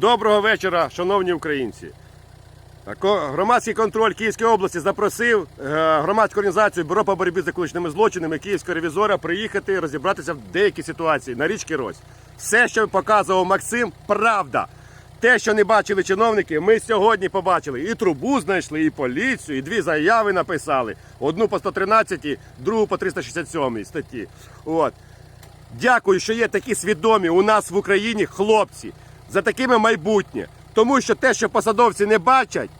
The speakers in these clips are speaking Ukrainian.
Доброго вечора, шановні українці. Громадський контроль Київської області запросив е, громадську організацію Бюро по боротьбі з екологічними злочинами Київського ревізора приїхати і розібратися в деякій ситуації на річці Рось. Все, що показував Максим, правда. Те, що не бачили чиновники, ми сьогодні побачили. І трубу знайшли, і поліцію, і дві заяви написали. Одну по 113, другу по 367 статті. От. Дякую, що є такі свідомі у нас в Україні хлопці за такими майбутнє. Тому що те, що посадовці не бачать,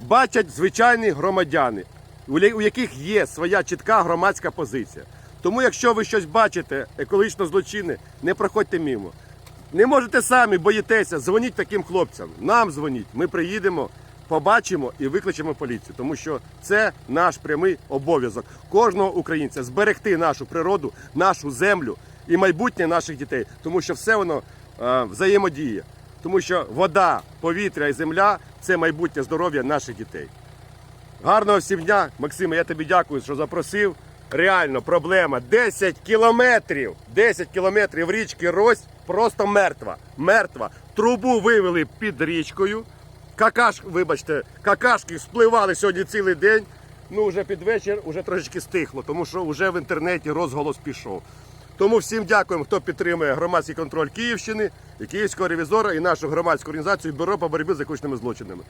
бачать звичайні громадяни, у яких є своя чітка громадська позиція. Тому, якщо ви щось бачите, екологічно злочинне, не проходьте мимо. Не можете самі, боїтеся, дзвоніть таким хлопцям. Нам дзвоніть. Ми приїдемо, побачимо і викличемо поліцію. Тому що це наш прямий обов'язок кожного українця зберегти нашу природу, нашу землю і майбутнє наших дітей. Тому що все воно е, взаємодіє. Тому що вода, повітря і земля це майбутнє здоров'я наших дітей. Гарного всім дня, Максиме, я тобі дякую, що запросив. Реально проблема 10 кілометрів. 10 кілометрів річки Рось просто мертва. Мертва. Трубу вивели під річкою. Какаш, вибачте, какашки спливали сьогодні цілий день. Ну, вже під вечір вже трошечки стихло, тому що вже в інтернеті розголос пішов. Тому всім дякуємо, хто підтримує громадський контроль Київщини, і Київського ревізора, і нашу громадську організацію Бюро по боротьбі з екологічними злочинами.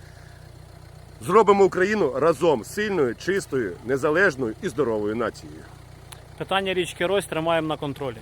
Зробимо Україну разом сильною, чистою, незалежною і здоровою нацією. Питання річки Рось тримаємо на контролі.